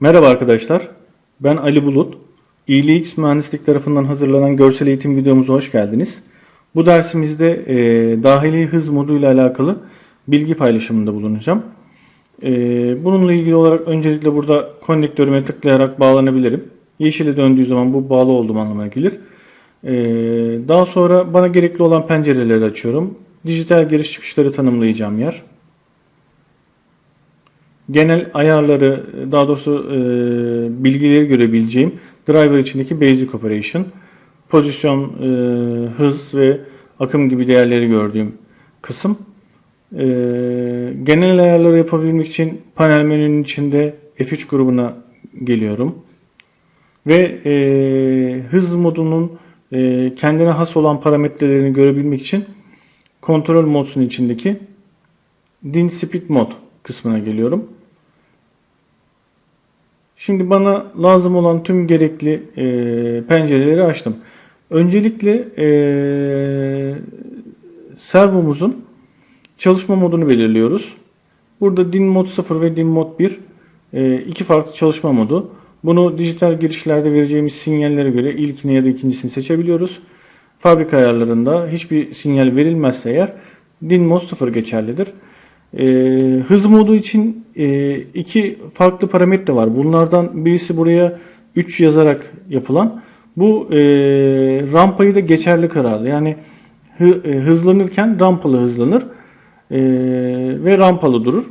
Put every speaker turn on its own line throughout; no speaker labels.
Merhaba arkadaşlar, ben Ali Bulut. İLX Mühendislik tarafından hazırlanan görsel eğitim videomuza hoş geldiniz. Bu dersimizde e, dahili hız modu ile alakalı bilgi paylaşımında bulunacağım. E, bununla ilgili olarak öncelikle burada konnektörüme tıklayarak bağlanabilirim. Yeşile döndüğü zaman bu bağlı olduğum anlamına gelir. E, daha sonra bana gerekli olan pencereleri açıyorum. Dijital giriş çıkışları tanımlayacağım yer genel ayarları, daha doğrusu e, bilgileri görebileceğim driver içindeki basic operation, pozisyon, e, hız ve akım gibi değerleri gördüğüm kısım. E, genel ayarları yapabilmek için panel menünün içinde F3 grubuna geliyorum. Ve e, hız modunun e, kendine has olan parametrelerini görebilmek için kontrol modsun içindeki din speed mod kısmına geliyorum. Şimdi bana lazım olan tüm gerekli e, pencereleri açtım. Öncelikle e, servomuzun çalışma modunu belirliyoruz. Burada DIN mod 0 ve DIN mod 1 e, iki farklı çalışma modu. Bunu dijital girişlerde vereceğimiz sinyallere göre ilkini ya da ikincisini seçebiliyoruz. Fabrika ayarlarında hiçbir sinyal verilmezse eğer DIN mod 0 geçerlidir. E, hız modu için e, iki farklı parametre var. Bunlardan birisi buraya 3 yazarak yapılan. Bu e, rampayı da geçerli kararlı. Yani hı, e, hızlanırken rampalı hızlanır e, ve rampalı durur.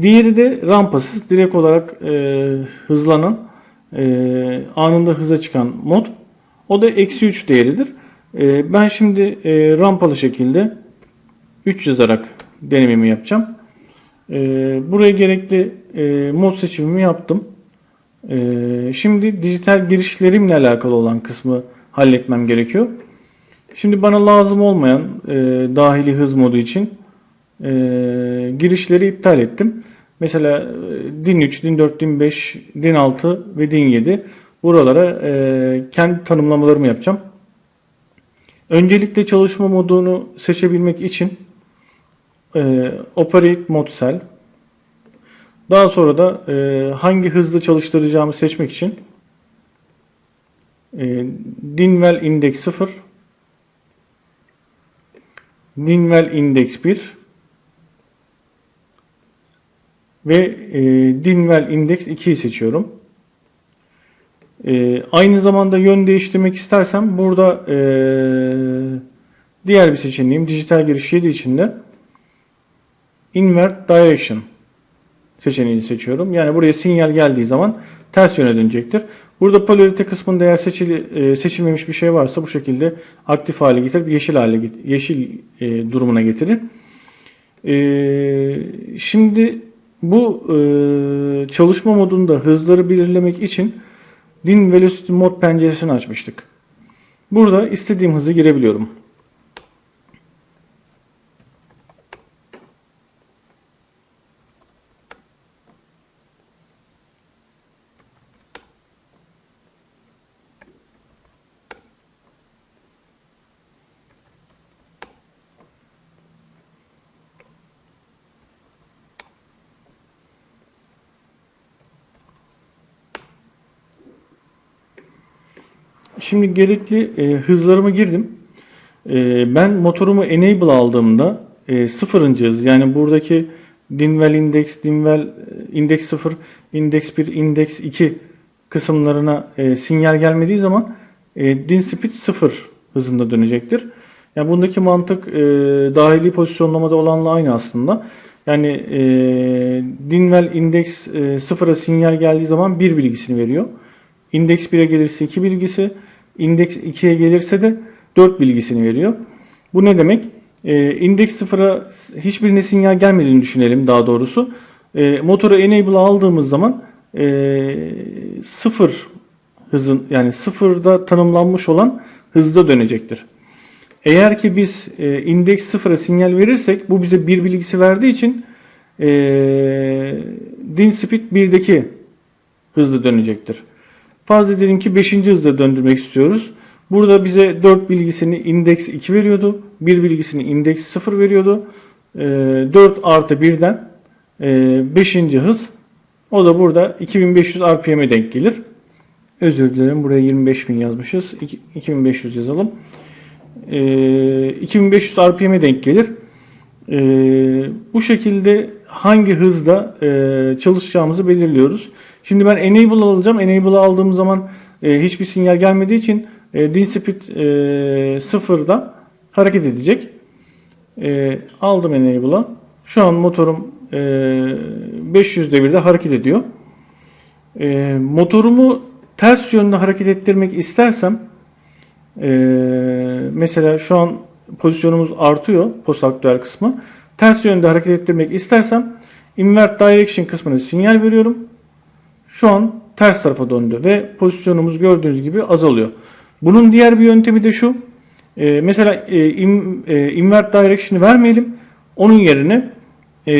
Diğeri de rampasız direkt olarak e, hızlanan e, anında hıza çıkan mod. O da eksi 3 değeridir. E, ben şimdi e, rampalı şekilde 3 yazarak denememi yapacağım. Ee, buraya gerekli e, mod seçimimi yaptım. Ee, şimdi dijital girişlerimle alakalı olan kısmı halletmem gerekiyor. Şimdi bana lazım olmayan e, dahili hız modu için e, girişleri iptal ettim. Mesela e, DIN 3, DIN 4, DIN 5, DIN 6 ve DIN 7 buralara e, kendi tanımlamalarımı yapacağım. Öncelikle çalışma modunu seçebilmek için e, Operate Mode Cell. Daha sonra da e, hangi hızlı çalıştıracağımı seçmek için e, Dinwell Index 0 Dinwell Index 1 ve e, Dinwell Index 2'yi seçiyorum. E, aynı zamanda yön değiştirmek istersem burada e, diğer bir seçeneğim dijital giriş 7 içinde invert direction seçeneğini seçiyorum. Yani buraya sinyal geldiği zaman ters yöne dönecektir. Burada polarite kısmında eğer seçili, e, seçilmemiş bir şey varsa bu şekilde aktif hale getirip yeşil hale yeşil e, durumuna getirir. E, şimdi bu e, çalışma modunda hızları belirlemek için din velocity mod penceresini açmıştık. Burada istediğim hızı girebiliyorum. Şimdi gerekli e, hızlarımı girdim. E, ben motorumu enable aldığımda e, sıfırıncı hız yani buradaki Dinwell Index, Dinwell e, Index 0, Index 1, Index 2 kısımlarına e, sinyal gelmediği zaman e, din speed 0 hızında dönecektir. Yani bundaki mantık e, dahili pozisyonlamada olanla aynı aslında. Yani e, Dinwell Index e, 0'a sinyal geldiği zaman 1 bilgisini veriyor. Index 1'e gelirse 2 bilgisi, Index 2'ye gelirse de 4 bilgisini veriyor. Bu ne demek? E, index 0'a hiçbirine sinyal gelmediğini düşünelim daha doğrusu. E, motoru enable aldığımız zaman e, 0 hızın yani sıfırda tanımlanmış olan hızda dönecektir. Eğer ki biz e, index 0'a sinyal verirsek bu bize bir bilgisi verdiği için e, din speed 1'deki hızlı dönecektir. Farz edelim ki 5. hızda döndürmek istiyoruz. Burada bize 4 bilgisini index 2 veriyordu. 1 bilgisini index 0 veriyordu. 4 artı 1'den 5. hız O da burada 2500 RPM'e denk gelir. Özür dilerim buraya 25000 yazmışız. İki- 2500 yazalım. Ee, 2500 RPM'e denk gelir. Ee, bu şekilde hangi hızda e, çalışacağımızı belirliyoruz. Şimdi ben enable alacağım. Enable aldığım zaman e, hiçbir sinyal gelmediği için e, din speed e, sıfırda hareket edecek. E, aldım enable'a. Şu an motorum e, 500 devirde hareket ediyor. E, motorumu ters yönde hareket ettirmek istersem e, mesela şu an pozisyonumuz artıyor post aktüel kısmı. Ters yönde hareket ettirmek istersem invert direction kısmına sinyal veriyorum. Şu an ters tarafa döndü ve pozisyonumuz gördüğünüz gibi azalıyor. Bunun diğer bir yöntemi de şu. E, mesela e, in- e, invert direction'ı vermeyelim. Onun yerine e,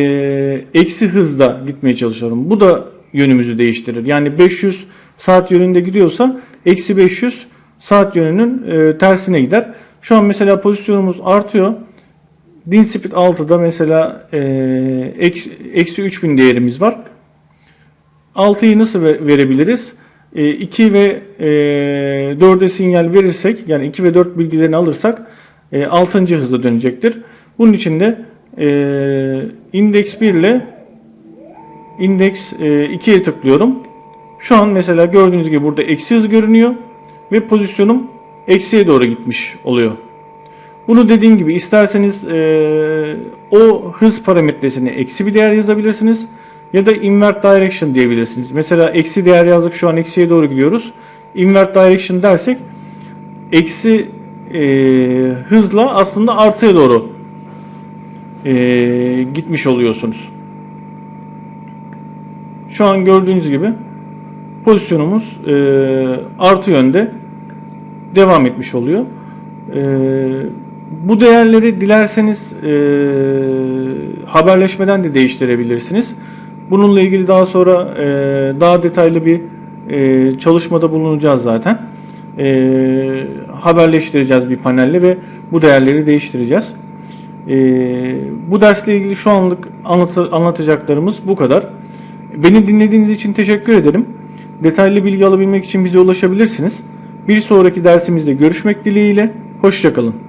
eksi hızda gitmeye çalışalım. Bu da yönümüzü değiştirir. Yani 500 saat yönünde gidiyorsa eksi 500 saat yönünün e, tersine gider. Şu an mesela pozisyonumuz artıyor. Din speed 6'da mesela e, eksi, eksi 3000 değerimiz var. 6'yı nasıl ve- verebiliriz? E, 2 ve e, 4'e sinyal verirsek yani 2 ve 4 bilgilerini alırsak e, 6. hızda dönecektir. Bunun için de e, index 1 ile index e, 2'ye tıklıyorum. Şu an mesela gördüğünüz gibi burada eksi hız görünüyor ve pozisyonum eksiye doğru gitmiş oluyor. Bunu dediğim gibi isterseniz e, o hız parametresine eksi bir değer yazabilirsiniz ya da invert direction diyebilirsiniz. Mesela eksi değer yazdık şu an eksiye doğru gidiyoruz. Invert direction dersek eksi e, hızla aslında artıya doğru e, gitmiş oluyorsunuz. Şu an gördüğünüz gibi pozisyonumuz e, artı yönde devam etmiş oluyor. E, bu değerleri dilerseniz e, haberleşmeden de değiştirebilirsiniz. Bununla ilgili daha sonra e, daha detaylı bir e, çalışmada bulunacağız zaten. E, haberleştireceğiz bir panelle ve bu değerleri değiştireceğiz. E, bu dersle ilgili şu anlık anlatı- anlatacaklarımız bu kadar. Beni dinlediğiniz için teşekkür ederim. Detaylı bilgi alabilmek için bize ulaşabilirsiniz. Bir sonraki dersimizde görüşmek dileğiyle. Hoşçakalın.